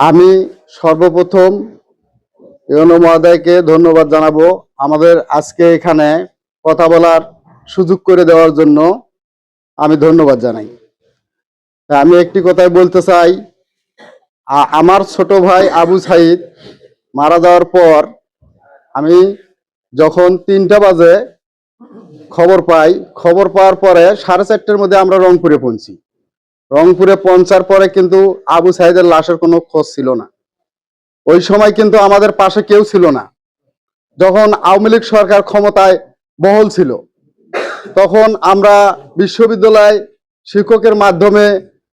আমি সর্বপ্রথম ইউনো মহোদয়কে ধন্যবাদ জানাব আমাদের আজকে এখানে কথা বলার সুযোগ করে দেওয়ার জন্য আমি ধন্যবাদ জানাই। আমি একটি কথাই বলতে চাই আমার ছোট ভাই আবু সাইদ মারা যাওয়ার পর আমি যখন তিনটা বাজে খবর পাই, খবর পাওয়ার পরে সাড়ে চারটের মধ্যে আমরা রংপুরে পৌঁছি। রংপুরে পৌঁছার পরে কিন্তু আবু সাইদের লাশের কোনো খোঁজ ছিল না। ওই সময় কিন্তু আমাদের পাশে কেউ ছিল না। যখন আওয়ামী লীগ সরকার ক্ষমতায় বহল ছিল, তখন আমরা বিশ্ববিদ্যালয় শিক্ষকের মাধ্যমে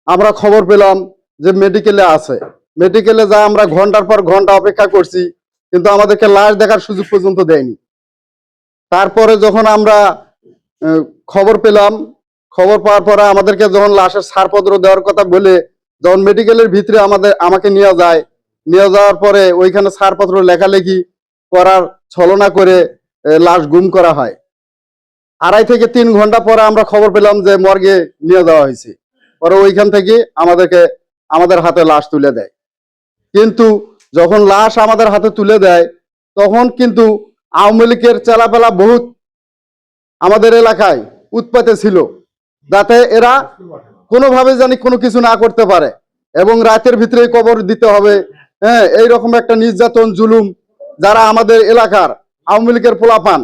আমরা খবর পেলাম যে মেডিকেলে আছে। মেডিকেলে যা আমরা ঘণ্টার পর ঘণ্টা অপেক্ষা করছি, কিন্তু আমাদেরকে লাশ দেখার সুযোগ পর্যন্ত দেয়নি। তারপরে যখন আমরা খবর পেলাম খবর পাওয়ার পরে আমাদেরকে যখন লাশের ছাড়পত্র দেওয়ার কথা বলে যখন মেডিকেলের ভিতরে আমাদের, আমাকে নিয়ে যায়, নিয়ে যাওয়ার পরে ওইখানে ছাড়পত্র লেখালেখি করার ছলনা করে লাশ গুম করা হয়। আড়াই থেকে তিন ঘণ্টা পরে আমরা খবর পেলাম যে মর্গে নিয়ে যাওয়া হয়েছে। পরে ওইখান থেকে আমাদেরকে, আমাদের হাতে লাশ তুলে দেয়। কিন্তু যখন লাশ আমাদের হাতে তুলে দেয়, তখন কিন্তু আওয়ামী লীগের চেলাপেলা বহুত আমাদের এলাকায় উৎপাতে ছিল। যাতে এরা কোনোভাবে জানি কোনো কিছু না করতে পারে। এবং রাতের ভিতরে কবর দিতে হবে। হ্যাঁ এইরকম একটা নির্যাতন, জুলুম যারা আমাদের এলাকার আওয়ামী লীগের পোলাপান